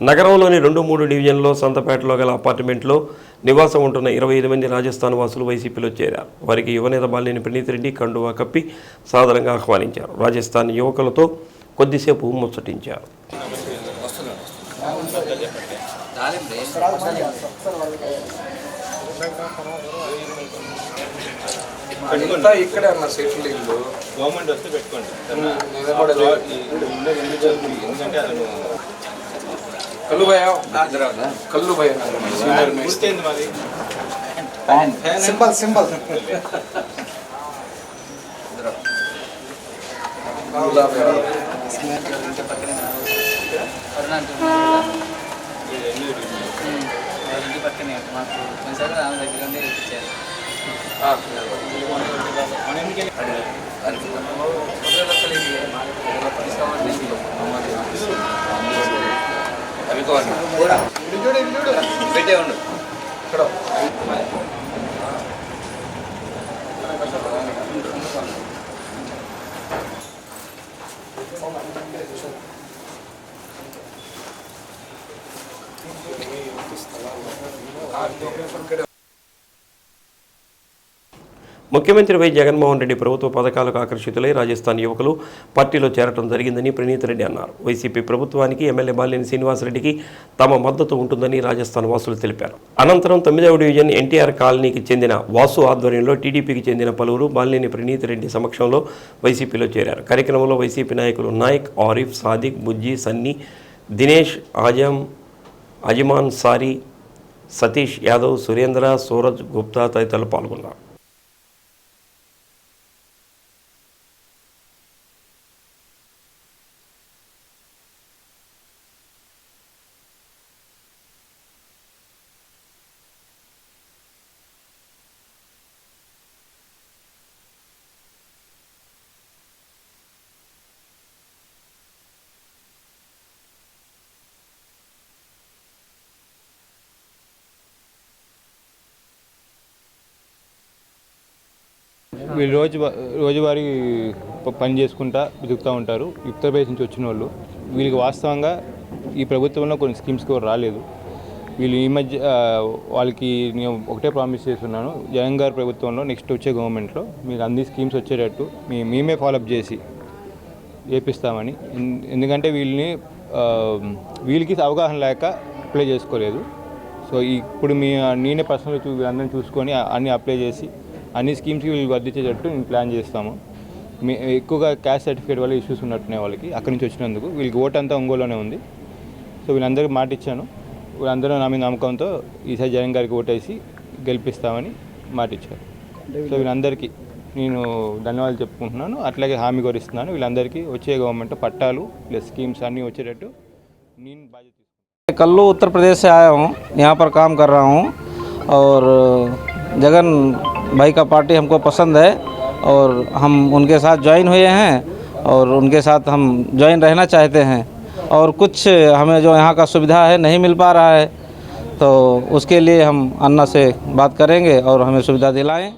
నగరంలోని రెండు మూడు డివిజన్లో సంతపేటలో గల అపార్ట్మెంట్లో నివాసం ఉంటున్న ఇరవై ఐదు మంది రాజస్థాన్ వాసులు వైసీపీలో చేరారు. వారికి యువనేత బాలినేని ప్రణీత్ రెడ్డి కండువా కప్పి సాదరంగా ఆహ్వానించారు. రాజస్థాన్ యువకులతో కొద్దిసేపు ముచ్చటించారు. అంతా ఇక్కడే అన్న సెటిల్ ఇల్లు. గవర్నమెంట్ వస్తే పెట్టుకోండి. నిలబడలేదు. ఎందుకంటే అతను కల్లు భయ కల్లు భయ సింబల్ సింబల్. ఇంటి పక్కనే మాకు కొన్నిసార్లు ఆమె దగ్గర ఉండి ఇప్పించారు ఆ, ఇక్కడ ముఖ్యమంత్రి వై జగన్మోహన్ రెడ్డి ప్రభుత్వ పథకాలకు ఆకర్షితులై రాజస్థాన్ యువకులు పార్టీలో చేరటం జరిగిందని ప్రణీత్ రెడ్డి అన్నారు. వైసీపీ ప్రభుత్వానికి ఎమ్మెల్యే బాలినేని శ్రీనివాసరెడ్డికి తమ మద్దతు ఉంటుందని రాజస్థాన్ వాసులు తెలిపారు. అనంతరం తొమ్మిదవ డివిజన్ ఎన్టీఆర్ కాలనీకి చెందిన వాసు ఆధ్వర్యంలో టీడీపీకి చెందిన పలువురు బాలినేని ప్రణీత్ రెడ్డి సమక్షంలో వైసీపీలో చేరారు. కార్యక్రమంలో వైసీపీ నాయకులు నాయక్ ఆరిఫ్ సాదిక్ బుజ్జి సన్నీ దినేష్ ఆజం అజిమాన్ సారీ సతీష్ యాదవ్ సురేంద్ర సూరజ్ గుప్తా తదితరులు పాల్గొన్నారు. వీళ్ళు రోజు రోజువారీ పని చేసుకుంటా బతుకుతూ ఉంటారు. ఉత్తరప్రదేశ్ నుంచి వచ్చిన వాళ్ళు. వీళ్ళకి వాస్తవంగా ఈ ప్రభుత్వంలో కొన్ని స్కీమ్స్ కూడా రాలేదు. వీళ్ళు ఈ మధ్య వాళ్ళకి నేను ఒకటే ప్రామిస్ చేస్తున్నాను. జగన్ గారి ప్రభుత్వంలో నెక్స్ట్ వచ్చే గవర్నమెంట్లో మీకు అన్ని స్కీమ్స్ వచ్చేటట్టు మీ మేమే ఫాలోఅప్ చేసి చేపిస్తామని. ఎందుకంటే వీళ్ళని వీళ్ళకి అవగాహన లేక అప్లై చేసుకోలేదు. సో ఇప్పుడు మీ నేనే పర్సనల్ చూ అందరిని చూసుకొని అన్ని అప్లై చేసి అన్ని స్కీమ్స్కి వీళ్ళు వర్తించేటట్టు నేను ప్లాన్ చేస్తాము మీ ఎక్కువగా క్యాస్ట్ సర్టిఫికేట్ వల్ల ఇష్యూస్ ఉన్నట్టున్నాయి వాళ్ళకి అక్కడి నుంచి వచ్చినందుకు వీళ్ళకి ఓటు అంతా ఒంగోలులోనే ఉంది సో వీళ్ళందరికీ మాట ఇచ్చాను వీళ్ళందరూ నా మీద నమ్మకంతో ఈసారి జగన్ గారికి ఓటేసి గెలిపిస్తామని మాట ఇచ్చారు సో వీళ్ళందరికీ నేను ధన్యవాదాలు చెప్పుకుంటున్నాను అట్లాగే హామీ కూడా ఇస్తున్నాను వీళ్ళందరికీ వచ్చే గవర్నమెంట్ పట్టాలు ప్లస్ స్కీమ్స్ అన్నీ వచ్చేటట్టు నేను బాధ్యత తీసుకుంటాను कल्लू उत्तर प्रदेश से आया हूँ यहाँ पर काम कर रहा हूँ और जगन भाई का पार्टी हमको पसंद है और हम उनके साथ ज्वाइन हुए हैं और उनके साथ हम ज्वाइन रहना चाहते हैं। और कुछ हमें जो यहाँ का सुविधा है नहीं मिल पा रहा है तो उसके लिए हम अन्ना से बात करेंगे और हमें सुविधा दिलाएँ।